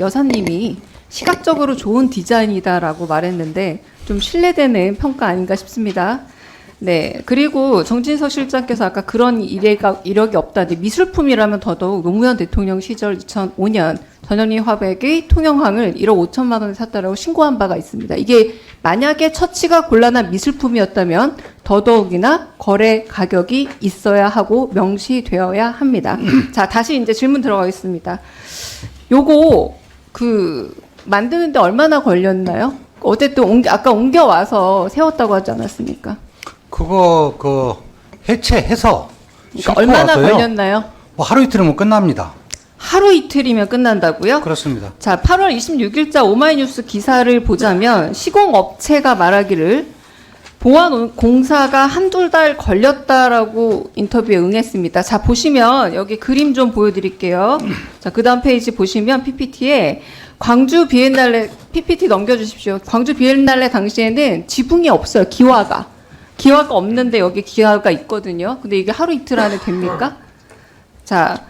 여사님이 시각적으로 좋은 디자인이다라고 말했는데 좀 신뢰되는 평가 아닌가 싶습니다. 네. 그리고 정진석 실장께서 아까 그런 이래가, 이력이 없다. 미술품이라면 더더욱 노무현 대통령 시절 2005년 전현희 화백의 통영항을 1억 5천만 원에 샀다라고 신고한 바가 있습니다. 이게 만약에 처치가 곤란한 미술품이었다면 더더욱이나 거래 가격이 있어야 하고 명시되어야 합니다. 자, 다시 이제 질문 들어가겠습니다. 요거 그 만드는데 얼마나 걸렸나요? 어쨌든 옮겨- 아까 옮겨 와서 세웠다고 하지 않았습니까? 그거 그 해체해서 그러니까 얼마나 와서요. 걸렸나요? 뭐 하루 이틀이면 끝납니다. 하루 이틀이면 끝난다고요? 그렇습니다. 자, 8월 26일자 오마이뉴스 기사를 보자면 시공업체가 말하기를 보안 공사가 한두 달 걸렸다라고 인터뷰에 응했습니다. 자, 보시면 여기 그림 좀 보여드릴게요. 자, 그 다음 페이지 보시면 PPT에 광주 비엔날레, PPT 넘겨주십시오. 광주 비엔날레 당시에는 지붕이 없어요. 기와가. 기와가 없는데 여기 기와가 있거든요. 근데 이게 하루 이틀 안에 됩니까? 자,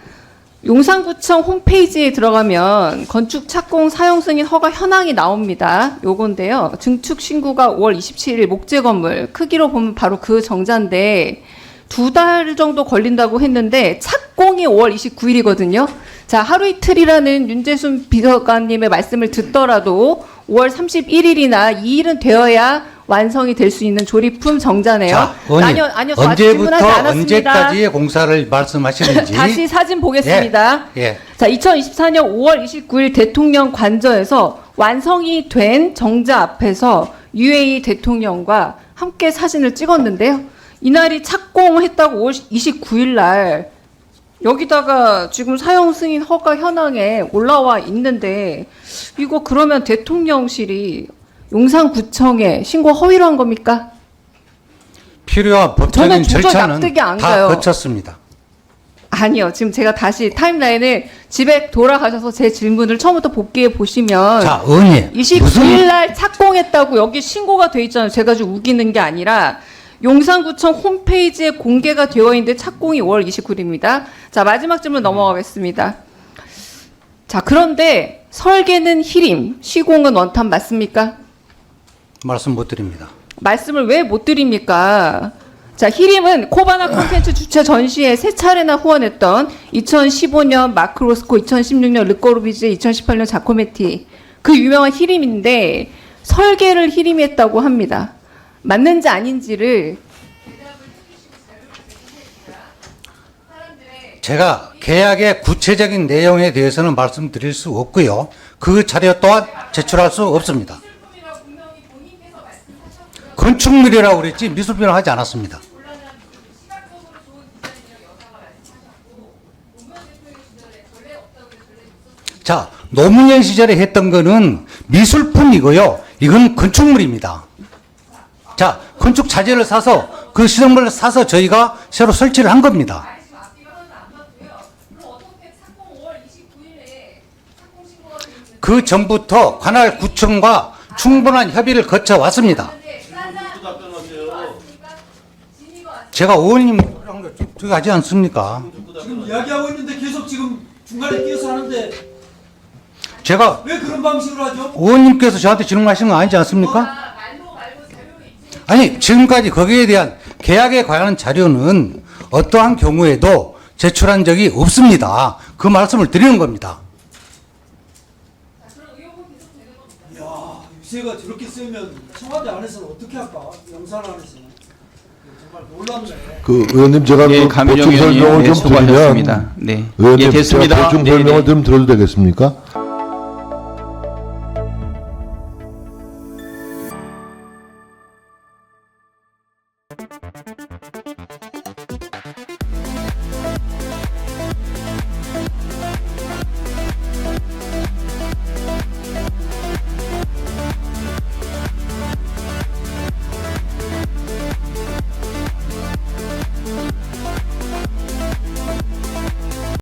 용산구청 홈페이지에 들어가면 건축 착공 사용 승인 허가 현황이 나옵니다. 요건데요. 증축 신고가 5월 27일 목재 건물 크기로 보면 바로 그 정자인데 두 달 정도 걸린다고 했는데 착공이 5월 29일이거든요. 자, 하루 이틀이라는 윤재순 비서관님의 말씀을 듣더라도 5월 31일이나 2일은 되어야 완성이 될 수 있는 조립품 정자네요. 자, 의원님, 아니요, 아니요, 저 아직 질문하지 언제부터 않았습니다. 언제까지의 공사를 말씀하시는지 다시 사진 보겠습니다. 예, 예. 자, 2024년 5월 29일 대통령 관저에서 완성이 된 정자 앞에서 UAE 대통령과 함께 사진을 찍었는데요. 이날이 착공했다고 5월 29일 날 여기다가 지금 사용 승인 허가 현황에 올라와 있는데 이거 그러면 대통령실이 용산구청에 신고 허위로 한 겁니까? 필요한 법적인 도저히 절차는 납득이 안다 가요. 거쳤습니다. 아니요. 지금 제가 다시 타임라인을 집에 돌아가셔서 제 질문을 처음부터 복귀해 보시면 자, 의원님 29일 무슨 날 착공했다고 여기 신고가 돼 있잖아요. 제가 지금 우기는 게 아니라 용산구청 홈페이지에 공개가 되어 있는데 착공이 5월 29일입니다. 자, 마지막 질문 넘어가겠습니다. 자, 그런데 설계는 히림, 시공은 원탄 맞습니까? 말씀 못 드립니다. 말씀을 왜 못 드립니까? 자, 히림은 코바나 콘텐츠 주최 전시에 세 차례나 후원했던 2015년 마크 로스코, 2016년 르꼬르비즈, 2018년 자코메티 그 유명한 히림인데 설계를 히림이 했다고 합니다. 맞는지 아닌지를 제가 계약의 구체적인 내용에 대해서는 말씀드릴 수 없고요. 그 자료 또한 제출할 수 없습니다. 건축물이라고 그랬지 미술비는 하지 않았습니다. 자, 노무현 시절에 했던 거는 미술품이고요. 이건 건축물입니다. 자, 건축 자재를 사서 그 시설물을 사서 저희가 새로 설치를 한 겁니다. 그 전부터 관할 구청과 충분한 협의를 거쳐 왔습니다. 제가 의원님이랑 저기 하지 않습니까? 지금 이야기하고 있는데 계속 지금 중간에 끼어서 하는데 제가 왜 그런 방식으로 하죠? 의원님께서 저한테 질문하신 거 아니지 않습니까? 아니 지금까지 거기에 대한 계약에 관한 자료는 어떠한 경우에도 제출한 적이 없습니다. 그 말씀을 드리는 겁니다. 이야 유세가 저렇게 쓰면 청와대 안에서는 어떻게 할까? 영산 안에서는. 그 의원님 제가 예, 그 보충 설명을 의원님 네, 좀 수고하셨습니다. 드리면 네, 의원님 예, 됐습니다. 제가 보충 네, 설명을 네. 좀 드려도 되겠습니까?